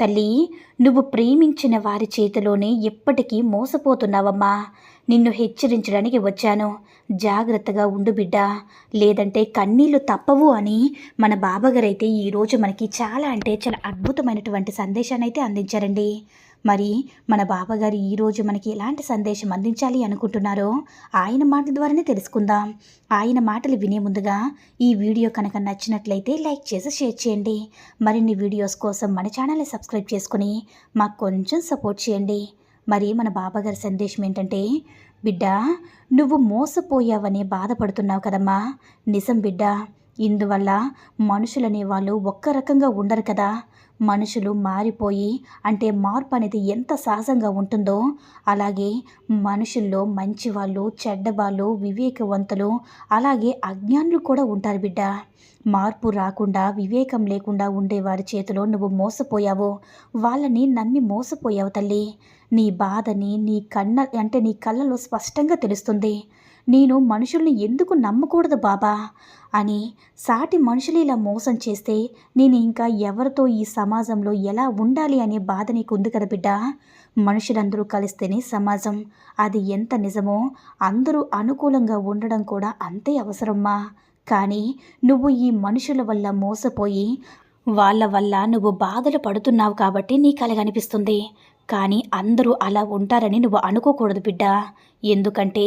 తల్లి నువ్వు ప్రేమించిన వారి చేతిలోనే ఎప్పటికీ మోసపోతున్నావమ్మా. నిన్ను హెచ్చరించడానికి వచ్చాను. జాగ్రత్తగా ఉండు బిడ్డ. లేదంటే కన్నీళ్ళు తప్పవు అని మన బాబాగారైతే ఈరోజు మనకి చాలా అంటే చాలా అద్భుతమైనటువంటి సందేశాన్ని అయితే అందించారండి. మరి మన బాబాగారు ఈరోజు మనకి ఎలాంటి సందేశం అందించాలి అనుకుంటున్నారో ఆయన మాటల ద్వారానే తెలుసుకుందాం. ఆయన మాటలు వినే ముందుగా ఈ వీడియో కనుక నచ్చినట్లయితే లైక్ చేసి షేర్ చేయండి. మరిన్ని వీడియోస్ కోసం మన ఛానల్ని సబ్స్క్రైబ్ చేసుకుని మాకు కొంచెం సపోర్ట్ చేయండి. మరి మన బాబాగారి సందేశం ఏంటంటే బిడ్డ నువ్వు మోసపోయావని బాధపడుతున్నావు కదమ్మా. నిజం బిడ్డ ఇందువల్ల మనుషులనే వాళ్ళు ఒక్క రకంగా ఉండరు కదా. మనుషులు మారిపోయి అంటే మార్పు అనేది ఎంత సహజంగా ఉంటుందో అలాగే మనుషుల్లో మంచివాళ్ళు చెడ్డవాళ్ళు వివేకవంతులు అలాగే అజ్ఞానులు కూడా ఉంటారు బిడ్డ. మార్పు రాకుండా వివేకం లేకుండా ఉండేవారి చేతిలో నువ్వు మోసపోయావు వాళ్ళని నమ్మి మోసపోయావు తల్లి. నీ బాధని నీ కన్న అంటే నీ కళ్ళలో స్పష్టంగా తెలుస్తుంది. నేను మనుషుల్ని ఎందుకు నమ్మకూడదు బాబా? అని సాటి మనుషులు ఇలా మోసం చేస్తే నేను ఇంకా ఎవరితో ఈ సమాజంలో ఎలా ఉండాలి అనే బాధ నీకు ఉంది కదా బిడ్డ? మనుషులందరూ కలిస్తేనే సమాజం. అది ఎంత నిజమో అందరూ అనుకూలంగా ఉండడం కూడా అంతే అవసరమ్మా. కానీ నువ్వు ఈ మనుషుల వల్ల మోసపోయి వాళ్ళ వల్ల నువ్వు బాధలు పడుతున్నావు కాబట్టి నీ కలగనిపిస్తుంది కానీ అందరూ అలా ఉంటారని నువ్వు అనుకోకూడదు బిడ్డ. ఎందుకంటే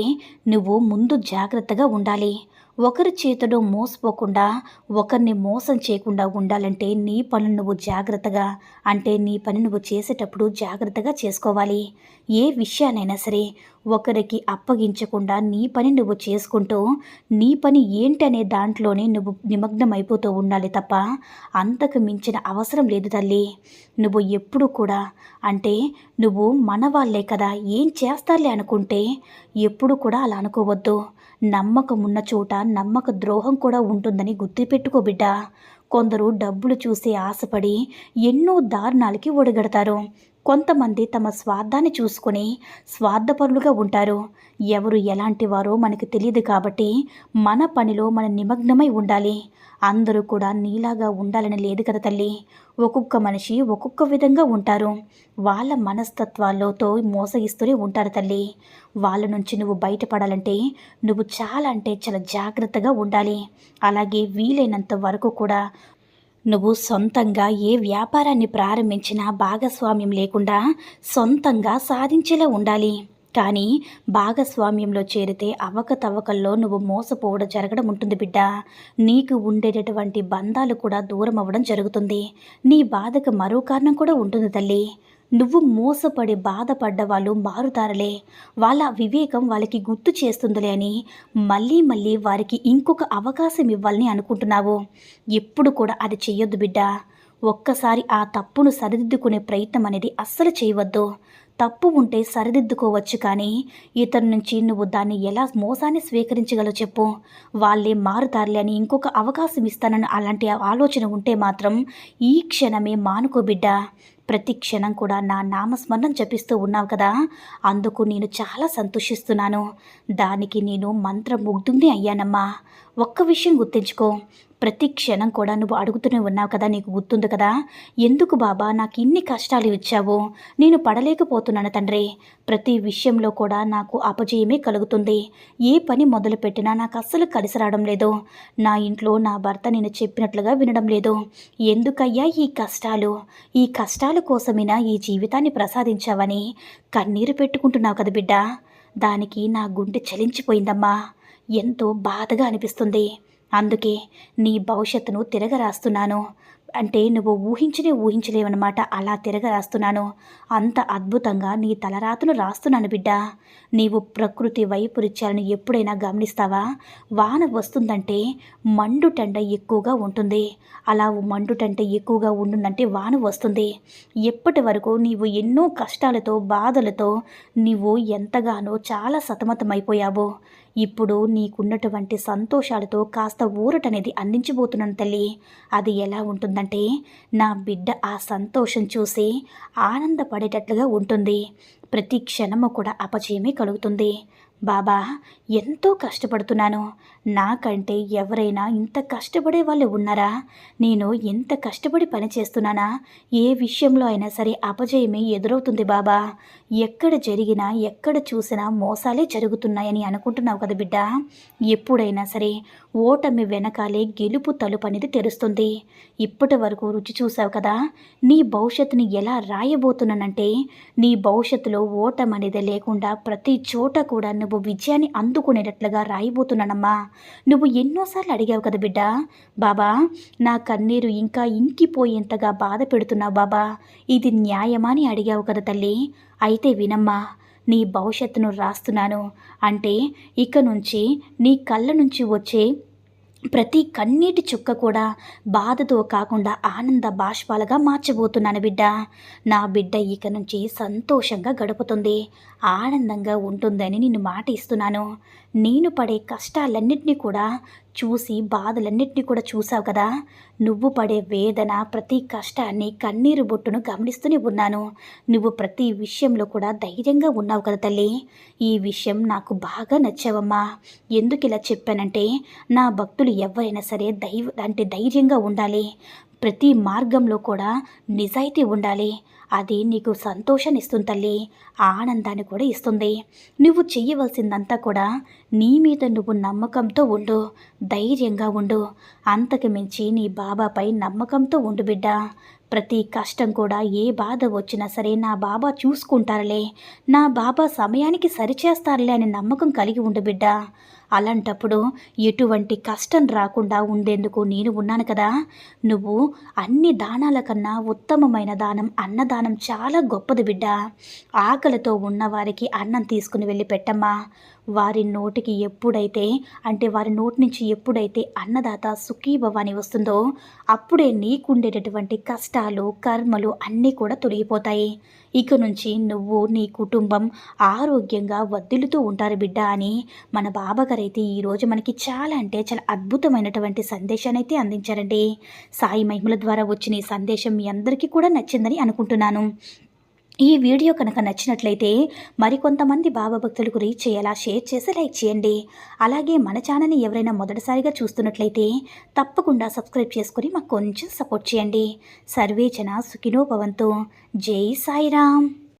నువ్వు ముందు జాగ్రత్తగా ఉండాలి. ఒకరి చేతిలో మోసపోకుండా ఒకరిని మోసం చేయకుండా ఉండాలంటే నీ పనులు నువ్వు జాగ్రత్తగా అంటే నీ పని నువ్వు చేసేటప్పుడు జాగ్రత్తగా చేసుకోవాలి. ఏ విషయానైనా సరే ఒకరికి అప్పగించకుండా నీ పని నువ్వు చేసుకుంటూ నీ పని ఏంటి దాంట్లోనే నువ్వు నిమగ్నం అయిపోతూ ఉండాలి తప్ప అంతకు మించిన అవసరం లేదు తల్లి. నువ్వు ఎప్పుడు కూడా అంటే నువ్వు మనవాళ్ళే కదా ఏం చేస్తారులే అనుకుంటే ఎప్పుడు కూడా అలా అనుకోవద్దు. నమ్మకం ఉన్న చోట నమ్మక ద్రోహం కూడా ఉంటుందని గుర్తుపెట్టుకో బిడ్డ. కొందరు డబ్బులు చూసి ఆశపడి ఎన్నో దారుణాలకి ఒడగడతారు. కొంతమంది తమ స్వార్థాన్ని చూసుకొని స్వార్థపరులుగా ఉంటారు. ఎవరు ఎలాంటి వారో మనకు తెలియదు కాబట్టి మన పనిలో మన నిమగ్నమై ఉండాలి. అందరూ కూడా నీలాగా ఉండాలని లేదు కదా తల్లి? ఒక్కొక్క మనిషి ఒక్కొక్క విధంగా ఉంటారు. వాళ్ళ మనస్తత్వాలతో మోసగిస్తూనే ఉంటారు తల్లి. వాళ్ళ నుంచి నువ్వు బయటపడాలంటే నువ్వు చాలా అంటే చాలా జాగ్రత్తగా ఉండాలి. అలాగే వీలైనంత వరకు కూడా నువ్వు సొంతంగా ఏ వ్యాపారాన్ని ప్రారంభించినా భాగస్వామ్యం లేకుండా సొంతంగా సాధించేలా ఉండాలి. కానీ భాగస్వామ్యంలో చేరితే అవకతవకల్లో నువ్వు మోసపోవడం జరగడం ఉంటుంది బిడ్డ. నీకు ఉండేటటువంటి బంధాలు కూడా దూరం అవ్వడం జరుగుతుంది. నీ బాధకు మరో కారణం కూడా ఉంటుంది తల్లి. నువ్వు మోసపడి బాధపడ్డ వాళ్ళు మారుతారులే. వాళ్ళ వివేకం వాళ్ళకి గుర్తు చేస్తుందిలే అని మళ్ళీ మళ్ళీ వారికి ఇంకొక అవకాశం ఇవ్వాలని అనుకుంటున్నావు. ఎప్పుడు కూడా అది చెయ్యొద్దు బిడ్డ. ఒక్కసారి ఆ తప్పును సరిదిద్దుకునే ప్రయత్నం అనేది అస్సలు చేయవద్దు. తప్పు ఉంటే సరిదిద్దుకోవచ్చు కానీ ఇతని నుంచి నువ్వు దాన్ని ఎలా మోసాన్ని స్వీకరించగలవు చెప్పు. వాళ్ళే మారుతారులే అని ఇంకొక అవకాశం ఇస్తానని అలాంటి ఆలోచన ఉంటే మాత్రం ఈ క్షణమే మానుకో బిడ్డ. ప్రతి క్షణం కూడా నా నామస్మరణం జపిస్తూ ఉన్నావు కదా. అందుకు నేను చాలా సంతోషిస్తున్నాను. దానికి నేను మంత్రముగ్ధుని అయ్యానమ్మా. ఒక్క విషయం గుర్తుంచుకో. ప్రతి క్షణం కూడా నువ్వు అడుగుతూనే ఉన్నావు కదా నీకు గుర్తుంది కదా? ఎందుకు బాబా నాకు ఇన్ని కష్టాలు ఇచ్చావు? నేను పడలేకపోతున్నాను తండ్రి. ప్రతి విషయంలో కూడా నాకు అపజయమే కలుగుతుంది. ఏ పని మొదలుపెట్టినా నాకు అస్సలు కలిసి రావడం లేదు. నా ఇంట్లో నా భర్త నేను చెప్పినట్లుగా వినడం లేదు. ఎందుకయ్యా ఈ కష్టాలు? ఈ కష్టాల కోసమైనా ఈ జీవితాన్ని ప్రసాదించావని కన్నీరు పెట్టుకుంటున్నావు కదా బిడ్డ? దానికి నా గుండె చలించిపోయిందమ్మా. ఎంతో బాధగా అనిపిస్తుంది. అందుకే నీ భవిష్యత్తును తిరగరాస్తున్నాను. అంటే నువ్వు ఊహించనే ఊహించలేవన్నమాట. అలా తిరగ రాస్తున్నాను అంత అద్భుతంగా నీ తలరాతను రాస్తున్నాను బిడ్డ. నీవు ప్రకృతి వైపరీత్యాలను ఎప్పుడైనా గమనిస్తావా? వాన వస్తుందంటే మండుటెండ ఎక్కువగా ఉంటుంది. అలా మండుటంట ఎక్కువగా ఉండుందంటే వాన వస్తుంది. ఎప్పటి వరకు నీవు ఎన్నో కష్టాలతో బాధలతో నీవు ఎంతగానో చాలా సతమతమైపోయావు. ఇప్పుడు నీకున్నటువంటి సంతోషాలతో కాస్త ఊరటనేది అందించబోతున్నాను తల్లి. అది ఎలా ఉంటుందంటే నా బిడ్డ ఆ సంతోషం చూసి ఆనందపడేటట్లుగా ఉంటుంది. ప్రతి క్షణము కూడా అపజయమే కలుగుతుంది. బాబా ఎంతో కష్టపడుతున్నాను. నాకంటే ఎవరైనా ఇంత కష్టపడే వాళ్ళు ఉన్నారా? నేను ఎంత కష్టపడి పని చేస్తున్నానా? ఏ విషయంలో అయినా సరే అపజయమే ఎదురవుతుంది బాబా. ఎక్కడ జరిగినా ఎక్కడ చూసినా మోసాలే జరుగుతున్నాయని అనుకుంటున్నావు కదా బిడ్డ. ఎప్పుడైనా సరే ఓటమి వెనకాలే గెలుపు తలుపు అనేది తెరుస్తుంది. ఇప్పటి వరకు రుచి చూసావు కదా? నీ భవిష్యత్తుని ఎలా రాయబోతున్నానంటే నీ భవిష్యత్తులో ఓటం అనేది లేకుండా ప్రతి చోట కూడా నువ్వు నువ్వు విజయాన్ని అందుకునేటట్లుగా రాయిబోతున్నానమ్మా. నువ్వు ఎన్నోసార్లు అడిగావు కదా బిడ్డ. బాబా నా కన్నీరు ఇంకా ఇంకిపోయేంతగా బాధ పెడుతున్నావు బాబా. ఇది న్యాయమా అని అడిగావు కదా తల్లి. అయితే వినమ్మా నీ భవిష్యత్తును రాస్తున్నాను. అంటే ఇక నుంచి నీ కళ్ళ నుంచి వచ్చే ప్రతి కన్నీటి చుక్క కూడా బాధతో కాకుండా ఆనంద బాష్పాలుగా మార్చబోతున్నాను బిడ్డ. నా బిడ్డ ఇక నుంచి సంతోషంగా గడుపుతుంది. ఆనందంగా ఉంటుందని నిన్ను మాట ఇస్తున్నాను. నేను పడే కష్టాలన్నింటినీ కూడా చూసి బాధలన్నింటినీ కూడా చూసావు కదా? నువ్వు పడే వేదన ప్రతి కష్టాన్ని కన్నీరు బొట్టును గమనిస్తూనే ఉన్నాను. నువ్వు ప్రతి విషయంలో కూడా ధైర్యంగా ఉన్నావు కదా తల్లి? ఈ విషయం నాకు బాగా నచ్చావమ్మా. ఎందుకు ఇలా చెప్పానంటే నా భక్తులు ఎవరైనా సరే దైవ అంటే ధైర్యంగా ఉండాలి. ప్రతి మార్గంలో కూడా నిజాయితీ ఉండాలి. అది నీకు సంతోషాన్ని ఇస్తుంది తల్లి. ఆనందాన్ని కూడా ఇస్తుంది. నువ్వు చెయ్యవలసిందంతా కూడా నీ మీద నువ్వు నమ్మకంతో ఉండు. ధైర్యంగా ఉండు. అంతకు మించి నీ బాబాపై నమ్మకంతో ఉండు బిడ్డ. ప్రతి కష్టం కూడా ఏ బాధ వచ్చినా సరే నా బాబా చూసుకుంటారులే. నా బాబా సమయానికి సరిచేస్తారులే అనే నమ్మకం కలిగి ఉండు బిడ్డ. అలాంటప్పుడు ఎటువంటి కష్టం రాకుండా ఉండేందుకు నేను ఉన్నాను కదా. నువ్వు అన్ని దానాల కన్నా ఉత్తమమైన దానం అన్నదానం చాలా గొప్పది బిడ్డ. ఆకలితో ఉన్నవారికి అన్నం తీసుకుని వెళ్ళి పెట్టమ్మా. వారి నోటికి ఎప్పుడైతే అంటే వారి నోటి నుంచి ఎప్పుడైతే అన్నదాత సుఖీభవాని వస్తుందో అప్పుడే నీకుండేటటువంటి కష్టాలు కర్మలు అన్నీ కూడా తొలగిపోతాయి. ఇక నుంచి నువ్వు నీ కుటుంబం ఆరోగ్యంగా వద్దులుతూ ఉంటారు బిడ్డ అని మన బాబాగారు అయితే ఈరోజు మనకి చాలా అంటే చాలా అద్భుతమైనటువంటి సందేశాన్ని అయితే అందించారండి. సాయి మహిమల ద్వారా వచ్చిన ఈ సందేశం మీ అందరికీ కూడా నచ్చిందని అనుకుంటున్నాను. ఈ వీడియో కనుక నచ్చినట్లయితే మరికొంతమంది బాబా భక్తులకు రీచ్ చేయాలా షేర్ చేసి లైక్ చేయండి. అలాగే మన ఛానల్ని ఎవరైనా మొదటిసారిగా చూస్తున్నట్లయితే తప్పకుండా సబ్స్క్రైబ్ చేసుకుని మాకు కొంచెం సపోర్ట్ చేయండి. సర్వేచన సుఖినో భవంతు. జై సాయిరామ్.